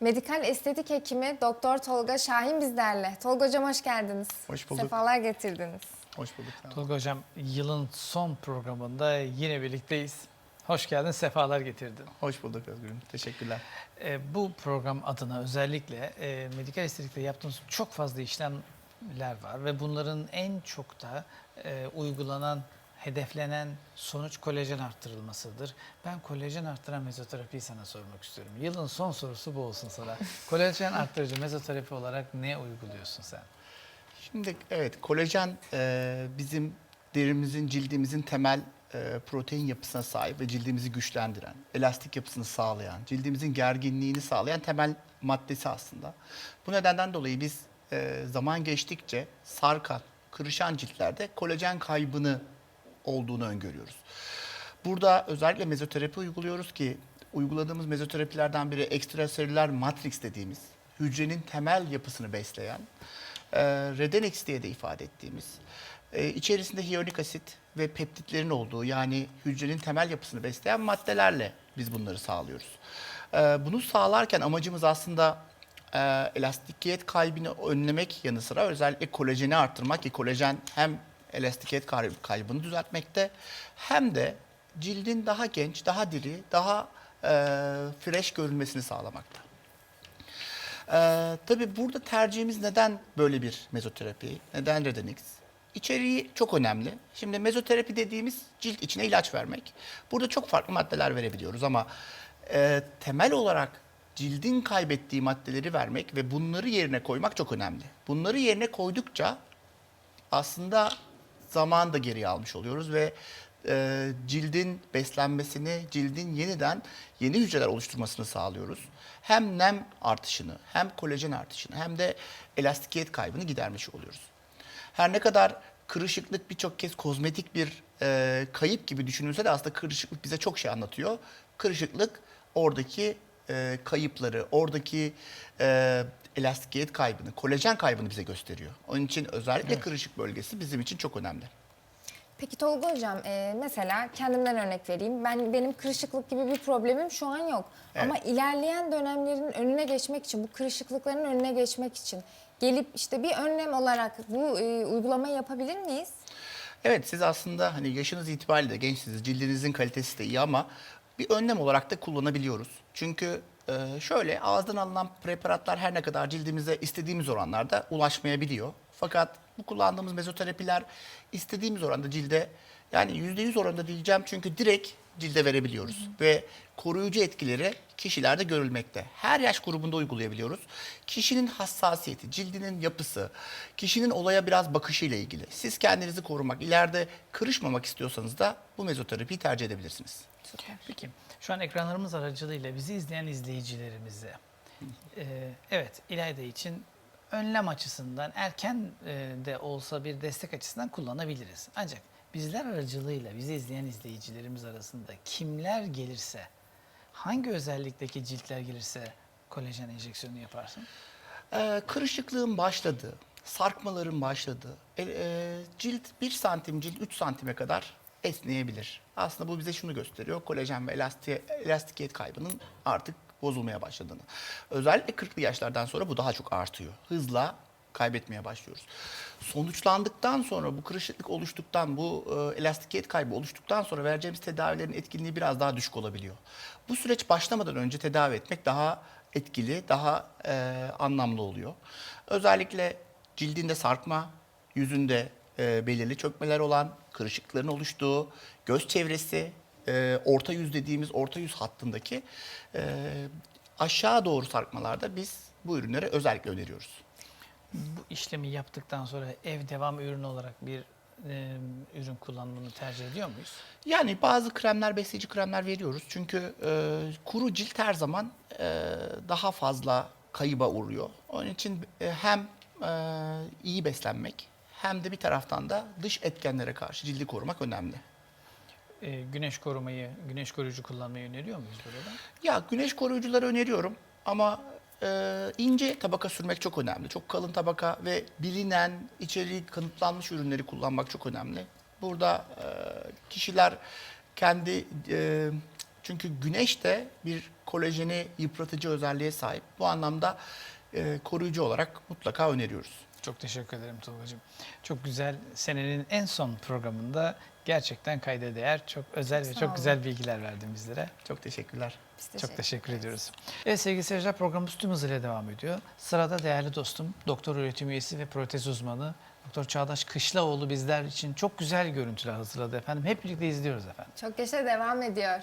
Medikal estetik hekimi Doktor Tolga Şahin bizlerle. Tolga hocam hoş geldiniz. Hoş bulduk. Sefalar getirdiniz. Hoş bulduk. olun. Tolga Hocam yılın son programında yine birlikteyiz. Hoş geldin, sefalar getirdin. Hoş bulduk Özgür'üm. Teşekkürler. E, bu program adına özellikle e, medikal estetikte yaptığımız çok fazla işlemler var ve bunların en çok da e, uygulanan, hedeflenen sonuç kolajen arttırılmasıdır. Ben kolajen arttıran mezoterapiyi sana sormak istiyorum. Yılın son sorusu bu olsun sana. kolajen arttırıcı mezoterapi olarak ne uyguluyorsun sen? Şimdi evet kolajen e, bizim derimizin, cildimizin temel e, protein yapısına sahip ve cildimizi güçlendiren, elastik yapısını sağlayan, cildimizin gerginliğini sağlayan temel maddesi aslında. Bu nedenden dolayı biz e, zaman geçtikçe sarkan, kırışan ciltlerde kolajen kaybını olduğunu öngörüyoruz. Burada özellikle mezoterapi uyguluyoruz ki uyguladığımız mezoterapilerden biri ekstraselüler matrix dediğimiz hücrenin temel yapısını besleyen e, Redenix diye de ifade ettiğimiz e, içerisinde hyaluronik asit ve peptitlerin olduğu yani hücrenin temel yapısını besleyen maddelerle biz bunları sağlıyoruz. E, bunu sağlarken amacımız aslında e, elastikiyet kaybını önlemek yanı sıra özellikle kolajeni arttırmak ki kolajen hem elastikiyet kay- kaybını düzeltmekte hem de cildin daha genç, daha diri, daha e, fresh görünmesini sağlamakta. Ee, tabii burada tercihimiz neden böyle bir mezoterapi, neden Redenix? İçeriği çok önemli. Şimdi mezoterapi dediğimiz cilt içine ilaç vermek. Burada çok farklı maddeler verebiliyoruz ama e, temel olarak cildin kaybettiği maddeleri vermek ve bunları yerine koymak çok önemli. Bunları yerine koydukça aslında zaman da geriye almış oluyoruz ve e, cildin beslenmesini, cildin yeniden yeni hücreler oluşturmasını sağlıyoruz. Hem nem artışını, hem kolajen artışını, hem de elastikiyet kaybını gidermiş oluyoruz. Her ne kadar kırışıklık birçok kez kozmetik bir e, kayıp gibi düşünülse de aslında kırışıklık bize çok şey anlatıyor. Kırışıklık oradaki e, kayıpları, oradaki e, elastikiyet kaybını, kolajen kaybını bize gösteriyor. Onun için özellikle kırışık bölgesi bizim için çok önemli. Peki Tolga hocam e, mesela kendimden örnek vereyim. Ben benim kırışıklık gibi bir problemim şu an yok. Evet. Ama ilerleyen dönemlerin önüne geçmek için, bu kırışıklıkların önüne geçmek için gelip işte bir önlem olarak bu e, uygulamayı yapabilir miyiz? Evet siz aslında hani yaşınız itibariyle de gençsiniz, cildinizin kalitesi de iyi ama bir önlem olarak da kullanabiliyoruz. Çünkü e, şöyle ağızdan alınan preparatlar her ne kadar cildimize istediğimiz oranlarda ulaşmayabiliyor. Fakat bu kullandığımız mezoterapiler istediğimiz oranda cilde yani %100 oranında diyeceğim çünkü direkt cilde verebiliyoruz. Ve koruyucu etkileri kişilerde görülmekte. Her yaş grubunda uygulayabiliyoruz. Kişinin hassasiyeti, cildinin yapısı, kişinin olaya biraz bakışıyla ilgili. Siz kendinizi korumak, ileride kırışmamak istiyorsanız da bu mezoterapiyi tercih edebilirsiniz. Peki, şu an ekranlarımız aracılığıyla bizi izleyen izleyicilerimize, e, evet İlayda için önlem açısından erken e, de olsa bir destek açısından kullanabiliriz. Ancak bizler aracılığıyla bizi izleyen izleyicilerimiz arasında kimler gelirse, hangi özellikteki ciltler gelirse kolajen enjeksiyonu yaparsın? Ee, kırışıklığın başladığı, sarkmaların başladığı, e, e, cilt 1 santim, cilt 3 santime kadar esneyebilir. Aslında bu bize şunu gösteriyor, kolajen ve elasti, elastikiyet kaybının artık bozulmaya başladığını. Özellikle 40'lı yaşlardan sonra bu daha çok artıyor. Hızla kaybetmeye başlıyoruz. Sonuçlandıktan sonra bu kırışıklık oluştuktan, bu e, elastikiyet kaybı oluştuktan sonra vereceğimiz tedavilerin etkinliği biraz daha düşük olabiliyor. Bu süreç başlamadan önce tedavi etmek daha etkili, daha e, anlamlı oluyor. Özellikle cildinde sarkma, yüzünde e, belirli çökmeler olan, kırışıklıkların oluştuğu, göz çevresi, e, orta yüz dediğimiz orta yüz hattındaki e, aşağı doğru sarkmalarda biz bu ürünleri özellikle öneriyoruz. Bu işlemi yaptıktan sonra ev devam ürünü olarak bir e, ürün kullanımını tercih ediyor muyuz? Yani bazı kremler, besleyici kremler veriyoruz. Çünkü e, kuru cilt her zaman e, daha fazla kayıba uğruyor. Onun için e, hem e, iyi beslenmek hem de bir taraftan da dış etkenlere karşı cildi korumak önemli. E, güneş korumayı, güneş koruyucu kullanmayı öneriyor muyuz burada? Ya güneş koruyucuları öneriyorum ama e, ince tabaka sürmek çok önemli. Çok kalın tabaka ve bilinen, içeriği kanıtlanmış ürünleri kullanmak çok önemli. Burada e, kişiler kendi e, Çünkü güneş de bir kolajeni yıpratıcı özelliğe sahip. Bu anlamda e, koruyucu olarak mutlaka öneriyoruz. Çok teşekkür ederim Tolga'cığım. Çok güzel senenin en son programında gerçekten kayda değer, çok özel ve Sağ çok olun. güzel bilgiler verdin bizlere. Çok teşekkürler. Biz Çok teşekkür ederiz. ediyoruz. Evet sevgili seyirciler programımız tüm hızıyla devam ediyor. Sırada değerli dostum, doktor öğretim üyesi ve protez uzmanı Doktor Çağdaş Kışlaoğlu bizler için çok güzel görüntüler hazırladı efendim. Hep birlikte izliyoruz efendim. Çok yaşa devam ediyor.